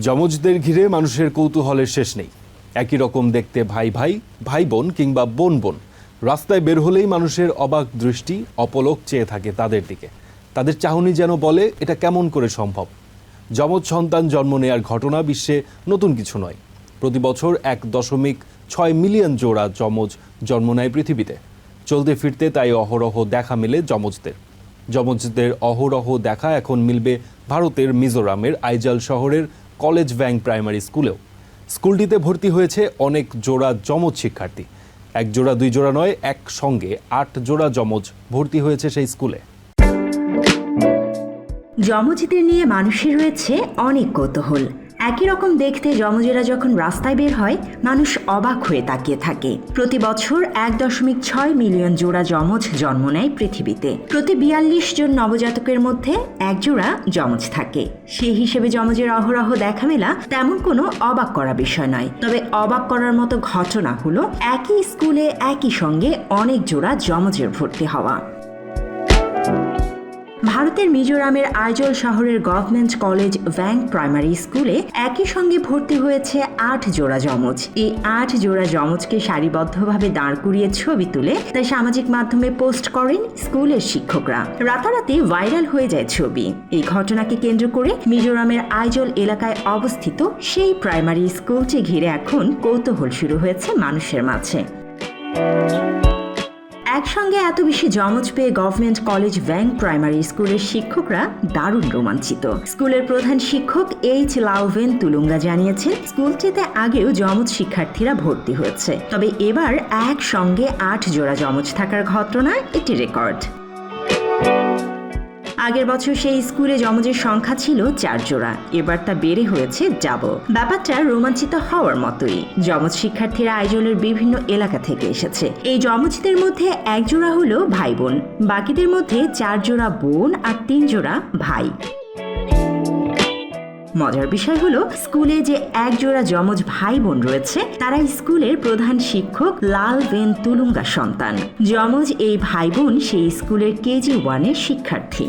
যমজদের ঘিরে মানুষের কৌতূহলের শেষ নেই। একই রকম দেখতে ভাই ভাই ভাই বোন কিংবা বোন বোন। রাস্তায় বের হলেই মানুষের অবাক দৃষ্টি, অপলক চেয়ে থাকে তাদের দিকে। তাদের চাহনি যেন বলে, এটা কেমন করে সম্ভব? যমজ সন্তান জন্ম নেয়ার ঘটনা বিশ্বে নতুন কিছু নয়। প্রতি বছর এক দশমিক ছয় মিলিয়ন জোড়া যমজ জন্ম নেয় পৃথিবীতে। চলতে ফিরতে তাই অহরহ দেখা মেলে যমজদের। যমজদের অহরহ দেখা এখন মিলবে ভারতের মিজোরামের আইজাল শহরের কলেজ ব্যাং প্রাইমারি স্কুলেও। স্কুলটিতে ভর্তি হয়েছে অনেক জোড়া জমজ শিক্ষার্থী। এক জোড়া, দুই জোড়া নয়, একসঙ্গে আট জোড়া জমজ ভর্তি হয়েছে সেই স্কুলে। যমজদের নিয়ে মানুষের রয়েছে অনেক কৌতূহল। একই রকম দেখতে যমজেরা যখন রাস্তায় বের হয়, মানুষ অবাক হয়ে তাকিয়ে থাকে। প্রতি বছর এক দশমিক ছয় মিলিয়ন জোড়া যমজ জন্ম নেয় পৃথিবীতে। প্রতি বিয়াল্লিশ জন নবজাতকের মধ্যে এক জোড়া যমজ থাকে। সেই হিসেবে যমজের অহরহ দেখা মেলা তেমন কোনো অবাক করা বিষয় নয়। তবে অবাক করার মতো ঘটনা হলো, একই স্কুলে একই সঙ্গে অনেক জোড়া যমজের ভর্তি হওয়া। ভারতের মিজোরামের আইজল শহরের গভর্নমেন্ট কলেজ ভ্যাং প্রাইমারি স্কুলে একই সঙ্গে ভর্তি হয়েছে আট জোড়া যমজ। এই আট জোড়া যমজকে সারিবদ্ধভাবে দাঁড় করিয়ে ছবি তুলে তা সামাজিক মাধ্যমে পোস্ট করেন স্কুলের শিক্ষকরা। রাতারাতি ভাইরাল হয়ে যায় ছবি। এই ঘটনাকে কেন্দ্র করে মিজোরামের আইজল এলাকায় অবস্থিত সেই প্রাইমারি স্কুলটি ঘিরে এখন কৌতূহল শুরু হয়েছে মানুষের মাঝে। একসঙ্গে এত বেশি জমজ পেয়ে গভর্নমেন্ট কলেজ ভ্যাং প্রাইমারি স্কুলের শিক্ষকরা দারুণ রোমাঞ্চিত। স্কুলের প্রধান শিক্ষক এইচ লাউভেন তুলুঙ্গা জানিয়েছেন, স্কুলটিতে আগেও জমজ শিক্ষার্থীরা ভর্তি হয়েছে। তবে এবার একসঙ্গে আট জোড়া জমজ থাকার ঘটনা একটি রেকর্ড। আগের বছর সেই স্কুলে যমজের সংখ্যা ছিল চার জোড়া। এবার তা বেড়ে হয়েছে ডাবল। ব্যাপারটা রোমাঞ্চিত হওয়ার মতোই। যমজ শিক্ষার্থীরা আইজলের বিভিন্ন এলাকা থেকে এসেছে। এই যমজদের মধ্যে এক জোড়া হলো ভাই বোন। বাকিদের মধ্যে চার জোড়া বোন আর তিন জোড়া ভাই। মজার বিষয় হলো, স্কুলে যে এক জোড়া যমজ ভাই বোন রয়েছে তারা স্কুলের প্রধান শিক্ষক লাল বেন তুলুঙ্গা সন্তান। যমজ এই ভাই বোন সেই স্কুলের কেজি ওয়ানের শিক্ষার্থী।